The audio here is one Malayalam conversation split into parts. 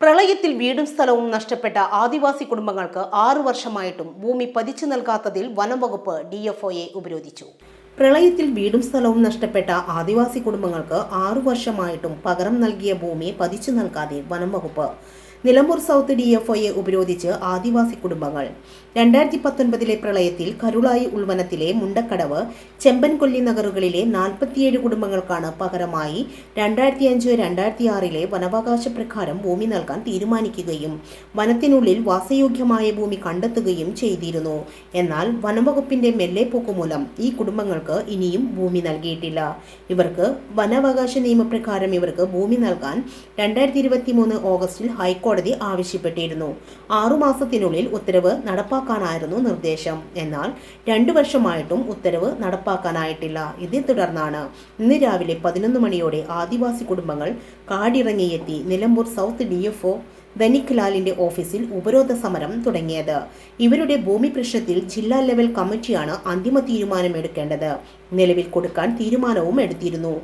പ്രളയത്തിൽ വീടും സ്ഥലവും നഷ്ടപ്പെട്ട ആദിവാസി കുടുംബങ്ങൾക്ക് ആറു വർഷമായിട്ടും ഭൂമി പതിച്ചു നൽകാത്തതിൽ വനംവകുപ്പ് ഡിഎഫ്ഒയെ ഉപരോധിച്ചു. പ്രളയത്തിൽ വീടും സ്ഥലവും നഷ്ടപ്പെട്ട ആദിവാസി കുടുംബങ്ങൾക്ക് ആറു വർഷമായിട്ടും പകരം നൽകിയ ഭൂമി പതിച്ചു നൽകാതെ വനം വകുപ്പ്. നിലമ്പൂർ സൗത്ത് ഡി എഫ് ഡിഎഫ്ഒയെ ഉപരോധിച്ച് ആദിവാസി കുടുംബങ്ങൾ. രണ്ടായിരത്തി പത്തൊൻപതിലെ പ്രളയത്തിൽ കരുളായി ഉൾവനത്തിലെ മുണ്ടക്കടവ് ചെമ്പൻകൊല്ലി നഗറുകളിലെ നാൽപ്പത്തിയേഴ് കുടുംബങ്ങൾക്കാണ് പകരമായി രണ്ടായിരത്തി അഞ്ച് രണ്ടായിരത്തി ആറിലെ വനാവകാശ പ്രകാരം ഭൂമി നൽകാൻ തീരുമാനിക്കുകയും വനത്തിനുള്ളിൽ വാസയോഗ്യമായ ഭൂമി കണ്ടെത്തുകയും ചെയ്തിരുന്നു. എന്നാൽ വനംവകുപ്പിന്റെ മെല്ലെപ്പോക്ക് മൂലം ഈ കുടുംബങ്ങൾക്ക് ഇനിയും ഭൂമി നൽകിയിട്ടില്ല. ഇവർക്ക് വനാവകാശ നിയമപ്രകാരം ഇവർക്ക് ഭൂമി നൽകാൻ രണ്ടായിരത്തി ഇരുപത്തി മൂന്ന് ഓഗസ്റ്റിൽ ഹൈക്കോടതി ആവശ്യപ്പെട്ടിരുന്നു. ആറുമാസത്തിനുള്ളിൽ ഉത്തരവ് നടപ്പാക്കാനായിരുന്നു നിർദ്ദേശം. എന്നാൽ രണ്ടു വർഷമായിട്ടും ഉത്തരവ് നടപ്പാക്കാനായിട്ടില്ല. ഇതേ തുടർന്നാണ് ഇന്ന് രാവിലെ പതിനൊന്ന് മണിയോടെ ആദിവാസി കുടുംബങ്ങൾ കാടിറങ്ങിയെത്തി. നിലമ്പൂർ സൗത്ത് ഡി എഫ് ഓഫീസിൽ ഉപരോധ സമരം തുടങ്ങിയത്. ഇവരുടെ ഭൂമി പ്രശ്നത്തിൽ ജില്ലാ ലെവൽ കമ്മിറ്റിയാണ് അന്തിമ തീരുമാനമെടുക്കേണ്ടത്. നിലവിൽ കൊടുക്കാൻ തീരുമാനവും എടുത്തിരുന്നു.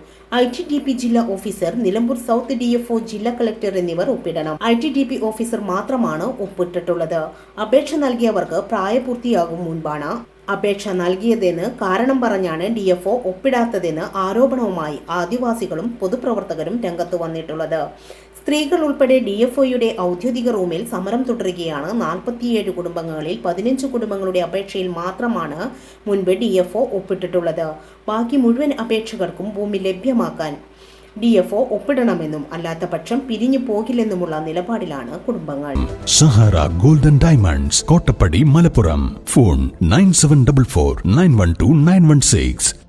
ഐ ടി ഡി പി ജില്ലാ officer Nilambur south D F O ജില്ലാ കളക്ടർ എന്നിവർ ഒപ്പിടണം. I T D P officer മാത്രമാണ് ഒപ്പിട്ടിട്ടുള്ളത്. അപേക്ഷ നൽകിയവർക്ക് പ്രായപൂർത്തിയാകും മുൻപാണ്. അപേക്ഷ നൽകിയതെന്ന് കാരണം പറഞ്ഞാണ് ഡി എഫ് ഒ ഒപ്പിടാത്തതെന്ന് ആരോപണവുമായി ആദിവാസികളും പൊതുപ്രവർത്തകരും രംഗത്ത് വന്നിട്ടുള്ളത്. സ്ത്രീകൾ ഉൾപ്പെടെ ഡി എഫ് ഒയുടെ ഔദ്യോഗിക റൂമിൽ സമരം തുടരുകയാണ്. നാൽപ്പത്തിയേഴ് കുടുംബങ്ങളിൽ പതിനഞ്ച് കുടുംബങ്ങളുടെ അപേക്ഷയിൽ മാത്രമാണ് മുൻപ് ഡി എഫ് ഒ ഒപ്പിട്ടിട്ടുള്ളത്. ബാക്കി മുഴുവൻ അപേക്ഷകർക്കും ഭൂമി ലഭ്യമാക്കാൻ ഡി എഫ് ഒ ഒപ്പിടണമെന്നും അല്ലാത്ത പക്ഷം പിരിഞ്ഞു പോകില്ലെന്നുമുള്ള നിലപാടിലാണ് കുടുംബങ്ങൾ. Sahara golden diamonds Kottappadi Malappuram. Phone nine seven double four nine one two nine one six.